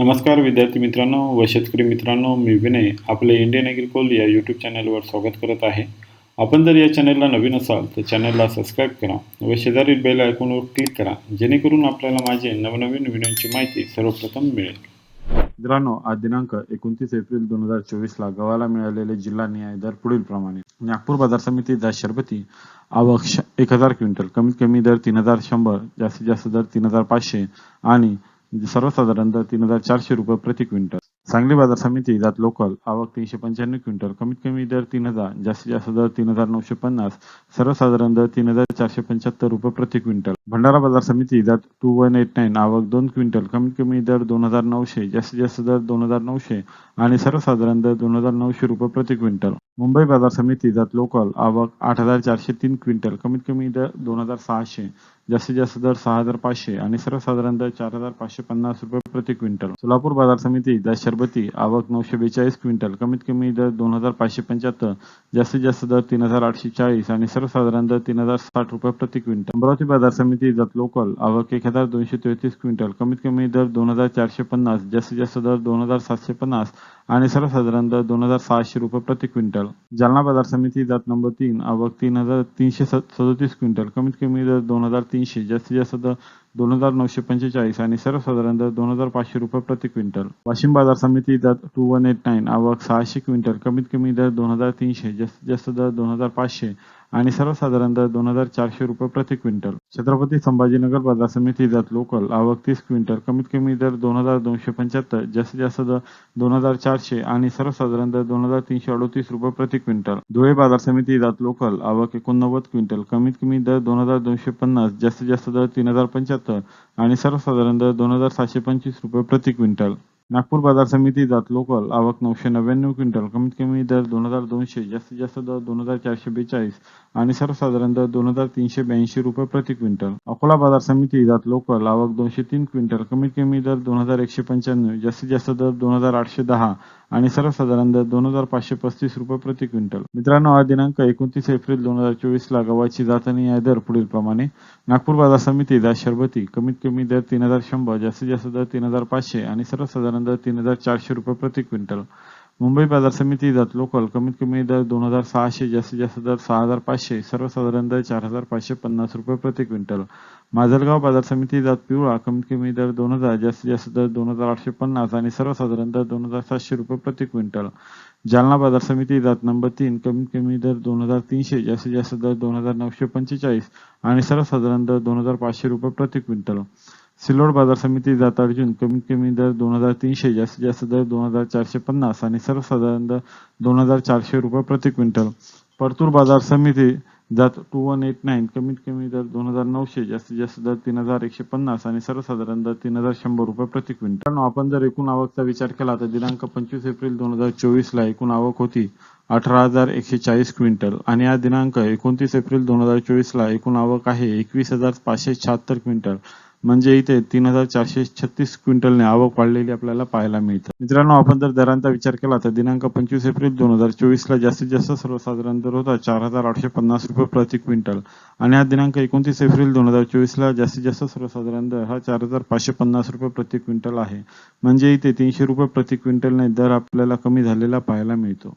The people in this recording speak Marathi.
नमस्कार विद्यार्थी मित्रांनो व शेतकरी मित्रांनो मी विनय आपले इंडियन ॲग्रिकोल या यूट्यूब चॅनलवर स्वागत करत आहे. आपण जर या चॅनलला नवीन असाल तर चॅनलला सबस्क्राईब करा व शेजारील बेल आयकॉनवर क्लिक करा जेणेकरून आपल्याला माझे नवनवीन व्हिडिओची माहिती सर्वप्रथम मिळेल. मित्रांनो आज दिनांक एकोणतीस एप्रिल दोन हजार चोवीसला गव्हाला मिळालेले जिल्हा न्याय दर पुढील प्रमाणे. नागपूर बाजार समिती दर शरबती आवक एक हजार क्विंटल कमीत कमी दर तीन हजार शंभर जास्तीत जास्त दर तीन हजार पाचशे आणि म्हणजे सर्वसाधारण दर तीन हजार चारशे रुपये प्रति क्विंटल. सांगली बाजार समिती जात लोकल आवक तीनशे पंच्याण्णव क्विंटल. कमीत कमी दर तीन हजार जास्तीत जास्त दर तीन हजार नऊशे पन्नास. सर्वसाधारण दर तीन हजार चारशे पंच्याहत्तर रुपये प्रति क्विंटल. भंडारा बाजार समिती जात टू वन एट नाईन आवक दोन क्विंटल. कमीत कमी दर दोन हजार नऊशे जास्तीत जास्त दर दोन हजार नऊशे आणि सर्वसाधारण दर दोन हजार नऊशे रुपये प्रति क्विंटल. मुंबई बाजार समिती जात लोकल आवक आठ हजार चारशे तीन क्विंटल. कमीत कमी दर दोन हजार सहाशे जास्तीत जास्त दर सहा हजार पाचशे आणि सर्वसाधारण दर चार हजार पाचशे पन्नास रुपये प्रति क्विंटल. सोलापूर बाजार समिती दर शरबती आवक नऊशे बेचाळीस क्विंटल कमीत कमी दर दोन हजार पाचशे पंच्याहत्तर जास्तीत जास्त दर तीन हजार आठशे चाळीस आणि सर्वसाधारण दर तीन हजार साठ रुपये प्रति क्विंटल. अमरावती बाजार समिती जात लोकल आवक एक हजार दोनशे तेहतीस क्विंटल कमीत कमी दर दोन हजार चारशे पन्नास जास्तीत जास्त दर दोन हजार सातशे पन्नास आणि सर्वसाधारण दर दोन हजार सहाशे रुपये प्रति क्विंटल. जालना बाजार समिती जात नंबर तीन आवक तीन हजार तीनशे सदतीस क्विंटल कमीत कमी दर दोन हजार तीन तीनशे जास्तीत जास्त दर दोन हजार नऊशे पंचेचाळीस आणि सर्वसाधारण दर दोन हजार पाचशे रुपये प्रति क्विंटल. वाशिम बाजार समिती दर टू वन एट नाईन आवक सहाशे क्विंटल. कमीत कमी दर दोन हजार तीनशे जास्तीत जास्त दर दोन हजार पाचशे. आणि सर्वसाधारण दर दोन हजार चारशे रुपये प्रति क्विंटल. छत्रपती संभाजीनगर बाजार समिती जात लोकल आवक तीस क्विंटल कमीत कमी दर दोन हजार दोनशे पंच्याहत्तर जास्तीत जास्त दर दोन हजार चारशे आणि सर्वसाधारण दर दोन हजार तीनशे अडोतीस रुपये प्रति क्विंटल. धुळे बाजार समिती जात लोकल आवक एकोणनव्वद क्विंटल कमीत कमी दर दोन हजार दोनशे पन्नास जास्तीत जास्त दर तीन हजार पंच्याहत्तर आणि सर्वसाधारण दर दोन हजार सातशे पंचवीस रुपये प्रति क्विंटल. नागपूर बाजार समिती जात लोकल आवक नऊशे नव्याण्णव क्विंटल कमीत कमी दर दोन हजार दोनशे जास्तीत जास्त दर दोन हजार चारशे बेचाळीस आणि सर्वसाधारण दर दोन हजार तीनशे ब्याऐंशी रुपये प्रति क्विंटल. अकोला बाजार समिती जात लोकल आवक दोनशे तीन क्विंटल कमीत कमी दर दोन हजार एकशे पंच्याण्णव जास्तीत जास्त दर दोन हजार आठशे दहा आणि सर्वसाधारण दर दोन हजार पाचशे पस्तीस रुपये प्रति क्विंटल. मित्रांनो आज दिनांक एकोणतीस एप्रिल दोन हजार चोवीस ला गव्हाची जातनी या दर पुढील प्रमाणे नागपूर बाजार समिती जात शरबती कमीत कमी दर तीन हजार शंभर जास्तीत जास्त दर तीन हजार पाचशे आणि सर्वसाधारण दर तीन हजार चारशे रुपये प्रति क्विंटल. मुंबई बाजार समिती जात लोकल कमीत कमी दर दोन हजार सहाशे जास्तीत जास्त दर सहा हजार पाचशे सर्वसाधारण दर चार हजार पाचशे पन्नास रुपये प्रति क्विंटल. माजलगाव बाजार समिती जात पिवळा कमीत कमी दर दोन हजार जास्तीत जास्त दर दोन हजार आठशे पन्नास आणि सर्वसाधारण दर दोन हजार सातशे रुपये प्रति क्विंटल. जालना बाजार समिती जात नंबर तीन कमीत कमी दर दोन हजार तीनशे जास्तीत जास्त दर दोन हजार नऊशे पंचेचाळीस आणि सर्वसाधारण दर दोन हजार पाचशे रुपये प्रति क्विंटल. सिल्लोड बाजार समिती जात अर्जुन कमीत कमी दर दोन हजार तीनशे जास्तीत जास्त दर दोन हजार चारशे पन्नास आणि सर्वसाधारण दर दोन हजार चारशे रुपये प्रति क्विंटल. परतूर बाजार समिती जात टू वन एट नाईन कमीत कमी दर दोन हजार नऊशे जास्तीत जास्त दर तीन हजार एकशे पन्नास आणि सर्वसाधारण दर तीन हजार शंभर रुपये प्रति क्विंटल. आपण जर एकूण आवकचा विचार केला तर दिनांक पंचवीस एप्रिल दोन हजार चोवीसला एकूण आवक होती अठरा हजार एकशे चाळीस क्विंटल आणि हा दिनांक एकोणतीस एप्रिल दोन हजार चोवीसला एकूण आवक आहे एकवीस हजार पाचशे शहात्तर क्विंटल. म्हणजे इथे तीन हजार चारशे छत्तीस क्विंटलने आवक वाढलेली आपल्याला पाहायला मिळतं. मित्रांनो आपण जर दरांचा विचार केला तर दिनांक पंचवीस एप्रिल दोन हजार चोवीस ला जास्तीत जास्त सर्वसाधारण दर होता चार हजार आठशे पन्नास रुपये प्रति क्विंटल. आणि हा दिनांक एकोणतीस एप्रिल दोन हजार चोवीस ला जास्तीत जास्त सर्वसाधारण दर हा चार हजार पाचशे पन्नास रुपये प्रति क्विंटल आहे. म्हणजे इथे तीनशे रुपये प्रति क्विंटलने दर आपल्याला कमी झालेला पाहायला मिळतो.